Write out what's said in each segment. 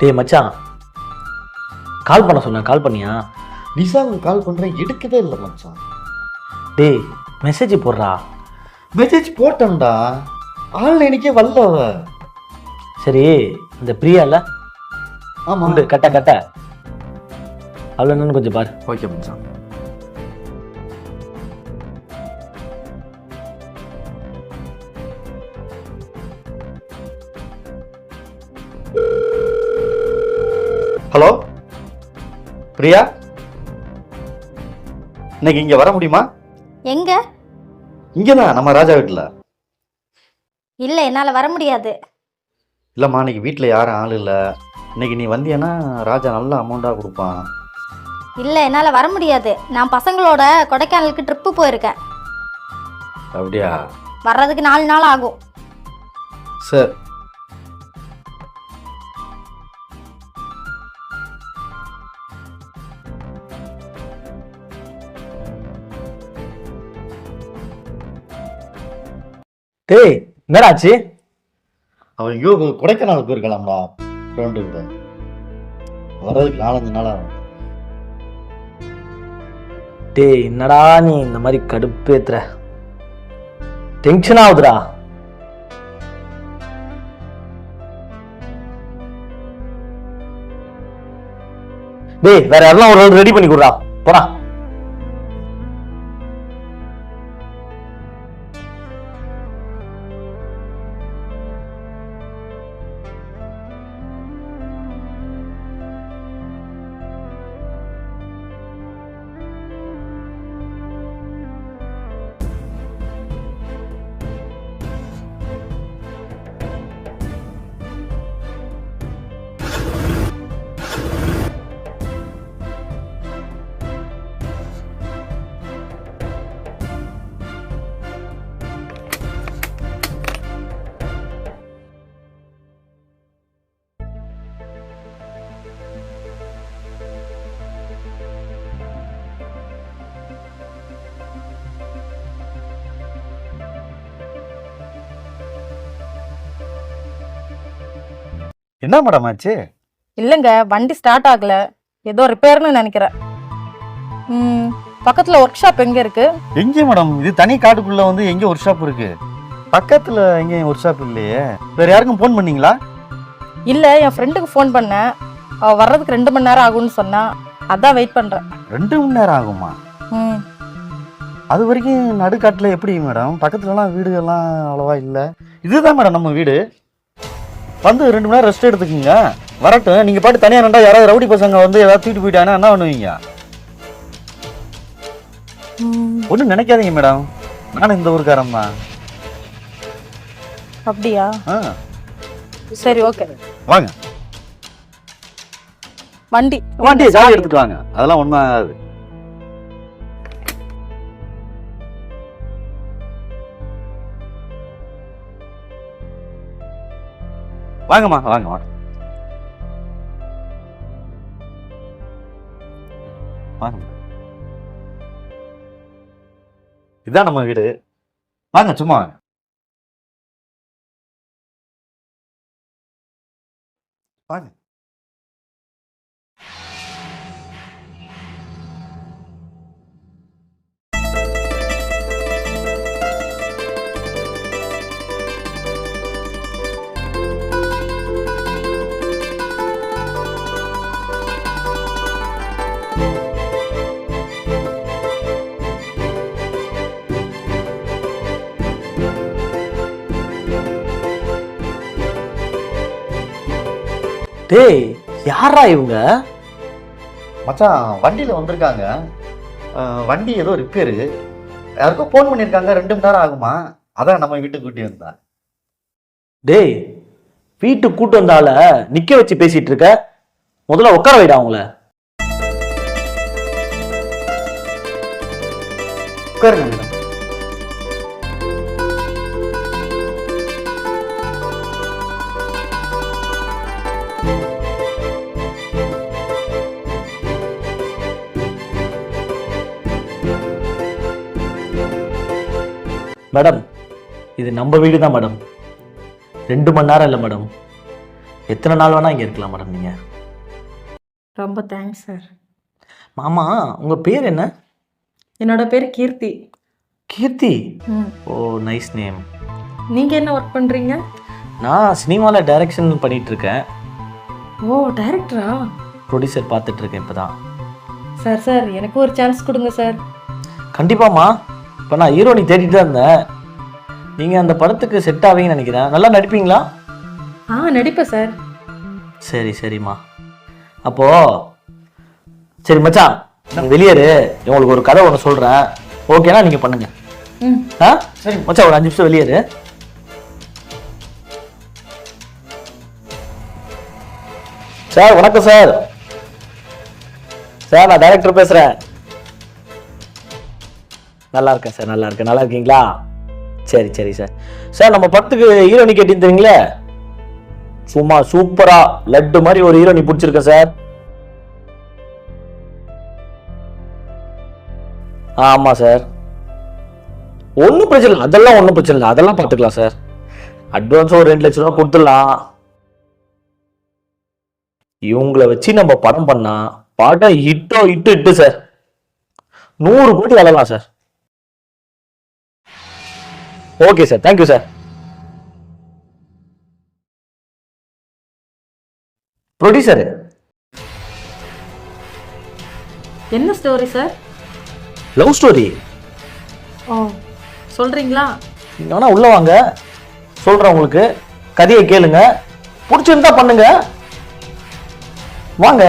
டேய் மச்சான். கால் பண்ண சொன்னேன் கால் பண்ணியா? நிசாவுக்கு கால் பண்ணுறேன் எடுக்கவே இல்லை மச்சான். டேய் மெசேஜ் போடுறா. மெசேஜ் போட்டேன்டா. ஆன்லைனுக்கே வரல அவ. சரி இந்த பிரியா இல்ல ஆமா. உண்டு கட்ட கட்ட. அவ்வளோ என்னன்னு கொஞ்சம் பாரு. ஓகே மச்சான். ஹலோ? பிரியா? இன்னைக்கு இங்க வர முடியுமா? எங்க? இங்கே தான் நம்ம ராஜா வீட்டில். இல்லை என்னால் வர முடியாது. இல்லைம்மா இன்னைக்கு வீட்டில் யாரும் ஆள் இல்லை. இன்னைக்கு நீ வந்தியன்னா ராஜா நல்ல அமௌண்ட்டாக கொடுப்பான். இல்லை என்னால் வர முடியாது. நான் பசங்களோட கொடைக்கானலுக்கு ட்ரிப்பு போயிருக்கேன். அப்படியா? வர்றதுக்கு நாலு நாள் ஆகும். சரி. டேய் என்னடா ஆச்சு அவன் ஐயோ கொடைக்கானல் போயிருக்கலாம்டா. ஃப்ரெண்டு வர்றதுக்கு நாலஞ்சு நாள் ஆகும். டேய் என்னடா நீ இந்த மாதிரி கடுப்பேத்துற? டென்ஷன் ஆகுதுடா. டேய் வேற யாரெல்லாம் ஒரு ரெடி பண்ணி கொடுறா போடா. என்ன மேடம் ஆச்சு? இல்லைங்க வண்டி ஸ்டார்ட் ஆகல. ஏதோ ரிப்பேர்னு நினைக்கிறேன் ம் பக்கத்தில் ஒர்க் ஷாப் எங்கே இருக்கு? எங்கே மேடம் இது தனி காட்டுக்குள்ள வந்து எங்கே ஒர்க் ஷாப் இருக்கு? பக்கத்தில் எங்கேயும் ஒர்க் ஷாப் இல்லையே. வேற யாருக்கும் ஃபோன் பண்ணீங்களா? இல்லை என் ஃப்ரெண்டுக்கு ஃபோன் பண்ணேன். அவள் வர்றதுக்கு ரெண்டு மணி நேரம் ஆகும்னு சொன்னா. அதான் வெயிட் பண்ணுறேன் ரெண்டு மணி நேரம் ஆகுமா? ம். அது வரைக்கும் நடுக்காட்டில் எப்படி மேடம் பக்கத்துலலாம் வீடுகள்லாம் அவ்வளோவா இல்லை. இதுதான் மேடம் நம்ம வீடு. வந்து ரெண்டு மணி நேரம் ரெஸ்ட் எடுத்துக்கோங்க. வரட்டும். நீங்கள் பாட்டு தனியாக ரெண்டா யாராவது ரவுடி பசங்க வந்து ஏதாவது தூக்கிட்டு போயிட்டாங்கன்னா என்ன பண்ணுவீங்க? ஒன்றும் நினைக்காதீங்க மேடம் நானும் இந்த ஊருக்காரன் தான். அப்படியா? ஆ. சரி ஓகே வாங்க. வண்டி வண்டியை சாவி. எடுத்துட்டு வாங்க. அதெல்லாம் ஒன்றும் ஆகாது. வாங்கம்மா வாங்க வாங்க வாங்க இதான் நம்ம வீடு. வாங்க சும்மா வாங்க. வாங்க. டேய் யாரா இவங்க? மச்சான் வண்டியில் வந்திருக்காங்க. அஹ், வண்டி ஏதோ ரிப்பேரு யாருக்கோ ஃபோன் பண்ணியிருக்காங்க ரெண்டு மணி நேரம் ஆகுமா? அதான் நம்ம வீட்டுக்கு கூட்டி வந்தேன். டேய் வீட்டுக்கு கூட்டு வந்தால நிக்க வச்சு பேசிட்டு இருக்க? முதல்ல உட்கார வைடா அவங்கள. உட்காருங்க மேடம். மேடம் இது நம்ம வீடு தான் மேடம். ரெண்டு மணி நேரம் இல்லை மேடம். எத்தனை நாள் வேணா இங்கே இருக்கலாம் மேடம் நீங்கள் ரொம்ப தேங்க்ஸ் சார். மாமா உங்கள் பேர் என்ன? என்னோட பேர் கீர்த்தி. கீர்த்தி? ஓ நைஸ் நேம் நீங்கள் என்ன ஒர்க் பண்ணுறீங்க நான் சினிமாவில் டைரக்ஷன் பண்ணிட்டு இருக்கேன். ஓ டைரக்டரா ப்ரொடியூசர் பார்த்துட்டு இருக்கேன் இப்போ தான் சார் சார் எனக்கு ஒரு சான்ஸ் கொடுங்க சார். கண்டிப்பாம்மா இப்போ நான் ஹீரோனி தேடிட்டு தான் இருந்தேன். நீங்கள் அந்த படத்துக்கு செட் ஆவீங்கன்னு நினைக்கிறேன். நல்லா நடிப்பீங்களா? ஆ நடிப்பேன் சார் சரி சரிம்மா. அப்போ சரி மச்சான் நீங்க வெளியே இரு உங்களுக்கு ஒரு கதை ஒன்று சொல்கிறேன் ஓகேனா நீங்கள் பண்ணுங்க. ஆ? சரி மச்சான் ஒரு அஞ்சு நிமிஷம் வெளியே இரு சார் வணக்கம் சார். சார் நான் டைரக்டர் பேசுகிறேன் நல்லா இருக்கேன் சார் நல்லா இருக்கேன் நல்லா இருக்கீங்களா சரி சரி சார். சார் நம்ம படத்துக்கு ஹீரோனி கேட்டிருந்தீங்களே சும்மா சூப்பரா லட்டு மாதிரி ஒரு ஹீரோனி பிடிச்சிருக்கேன் சார். ஆமாம் சார். ஒன்றும் பிரச்சனை இல்லை. அதெல்லாம் ஒன்றும் பிரச்சனை இல்லை. அதெல்லாம் பார்த்துக்கலாம் சார். அட்வான்ஸ் ஒரு ரெண்டு லட்ச ரூபா கொடுத்துடலாம். இவங்கள வச்சு நம்ம படம் பண்ணால் படம் இட்டோ இட்டு இட்டு சார். நூறு கோடி விளலாம் sir. Okay sir. Thank you sir producer என்ன ஸ்டோரி சார் லவ் ஸ்டோரி ஓ சொல்கிறீங்களா நீங்க வேணா உள்ள வாங்க. சொல்றேன் உங்களுக்கு. கதையை கேளுங்க. பிடிச்சிருந்தா பண்ணுங்க. வாங்க.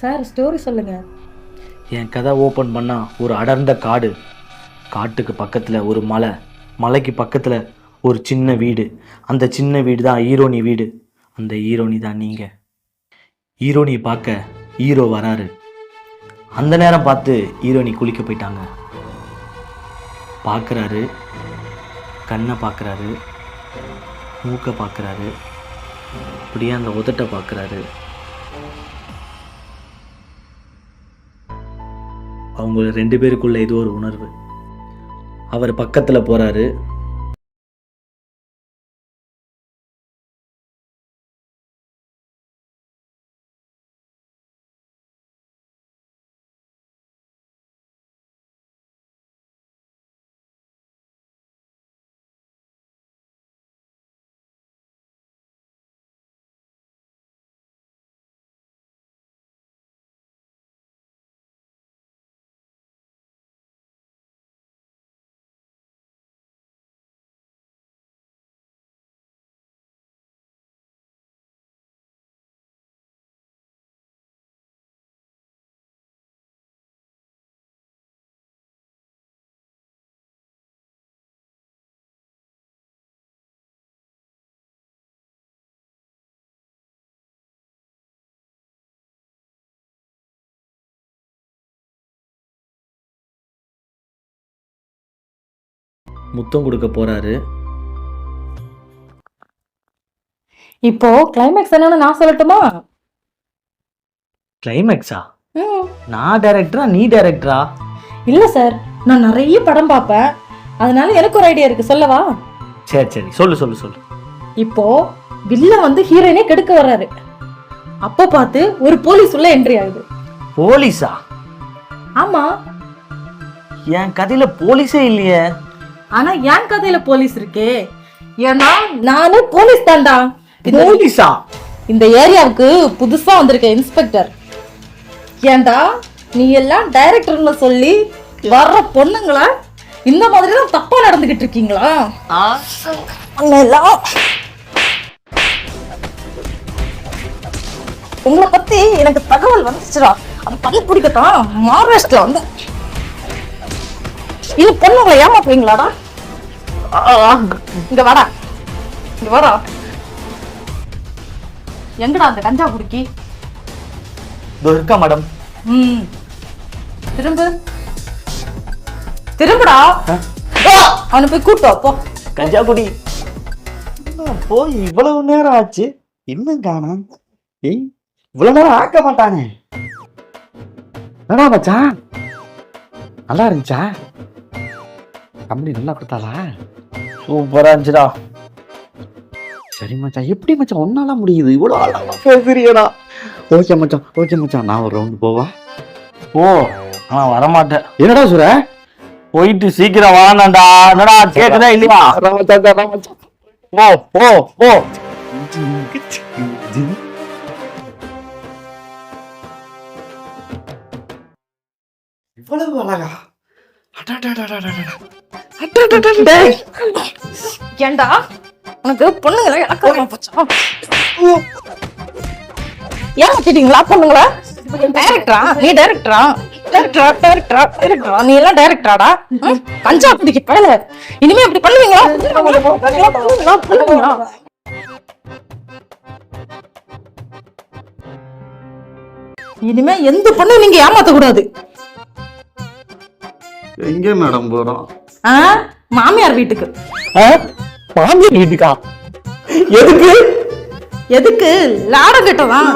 சார் ஸ்டோரி சொல்லுங்கள் என் கதை ஓப்பன் பண்ணால் ஒரு அடர்ந்த காடு. காட்டுக்கு பக்கத்தில் ஒரு மலை. மலைக்கு பக்கத்தில் ஒரு சின்ன வீடு. அந்த சின்ன வீடு தான் ஈரோனி வீடு. அந்த ஈரோனி தான் நீங்கள் ஈரோனி பார்க்க ஹீரோ வராரு. அந்த நேரம் பார்த்து ஈரோனி குளிக்க போயிட்டாங்க. பார்க்குறாரு. கண்ணை பார்க்குறாரு. மூக்கை பார்க்குறாரு. அப்படியே அந்த உதட்டை பார்க்குறாரு. அவங்க ரெண்டு பேருக்குள்ள ஏதோ ஒரு உணர்வு. அவர் பக்கத்தில் போறாரு. முத்தம் கொடுக்க போறாரு. இப்போ கிளைமேக்ஸ் என்னன்னு நான் சொல்லட்டுமா? கிளைமேக்ஸா நான் டைரக்டரா நீ டைரக்டரா இல்லை சார் நான் நிறைய படம் பார்ப்பேன். அதனால எனக்கு ஒரு ஐடியா இருக்கு சொல்லவா? சரி சரி. சொல்லு சொல்லு சொல்லு. இப்போ வில்லன் வந்து ஹீரோயினே கெடுக்க வர்றாரு. அப்போ பார்த்து ஒரு போலீஸ் உள்ள என்ட்ரி ஆகுது. போலீஸா? ஆமா. என் கதையில போலீஸே இல்லையே. ஆனா என் கதையில போலீஸ் இருக்கே? ஏன்னா நானு போலீஸ் தான்டா. போலீஸா? இந்த ஏரியாவுக்கு புதுசா வந்திருக்க இன்ஸ்பெக்டர். ஏன்டா நீ எல்லாம் டைரக்டர்னு சொல்லி வர்ற பொண்ணுங்களா? இந்த மாதிரி தான் தப்பா நடந்துகிட்டு இருக்கீங்களா? உன்னெல்லாம் உங்களை பத்தி எனக்கு தகவல் வந்துச்சுடா. அது பண்ணி பிடிக்கட்டும். மார்வெஸ்ட்ல வந்து இது பொண்ணுங்களை ஏமாத்துவீங்களாடா இங்க வாடா. இங்க வாடா. எங்கடா அந்த கஞ்சா குடிக்கி இருக்கா மேடம். ம். திரும்பு. திரும்புடா. அவனை போய் கூட்டு போ. கஞ்சா குடி போய் இவ்வளவு நேரம் ஆச்சு. இன்னும் காணோம். ஏய் இவ்வளவு நேரம் ஆக்க மாட்டானே. என்னடா மச்சான்? நல்லா இருந்துச்சா? கம்பெனி நல்லா கொடுத்தாளா? சூப்பரா இருந்துச்சுடா. சரி மச்சான் எப்படி மச்சான்? ஒன்னால முடியுது. இவ்வளோ அழகா பேசுறியடா ஓகே மச்சான் ஓகே மச்சான். நான் ஒரு ரவுண்டு போவா? ஓ நான் வரமாட்டேன். என்னடா சுர போயிட்டு சீக்கிரம் வாங்கண்டா என்னடா கேக்குதா இல்லையா? ஓ ஓ ஓ இவ்வளவு அழகா. ஏண்டா ஏன்டா உனக்கு பொண்ணுங்களா இலக்காரமா போச்சா ஏமாத்திட்டீங்களா பொண்ணுங்களா டைரக்டரா நீ டைரக்டரா டைரக்டரா டைரக்டரா டைரக்டரா நீ எல்லாம் டைரக்டராடா ம்? கஞ்சா பிடிக்க பயல இனிமே இப்படி பண்ணுவீங்களா பண்ணுவீங்களா? பண்ணுவீங்களா இனிமே எந்த பொண்ணும் நீங்க ஏமாத்த கூடாது எங்க மேடம் போறோம்? ஆ? மாமியார் வீட்டுக்கு. மாமியார் வீட்டுக்கா? எதுக்கு? எதுக்கு? லாடம் கட்டதான்?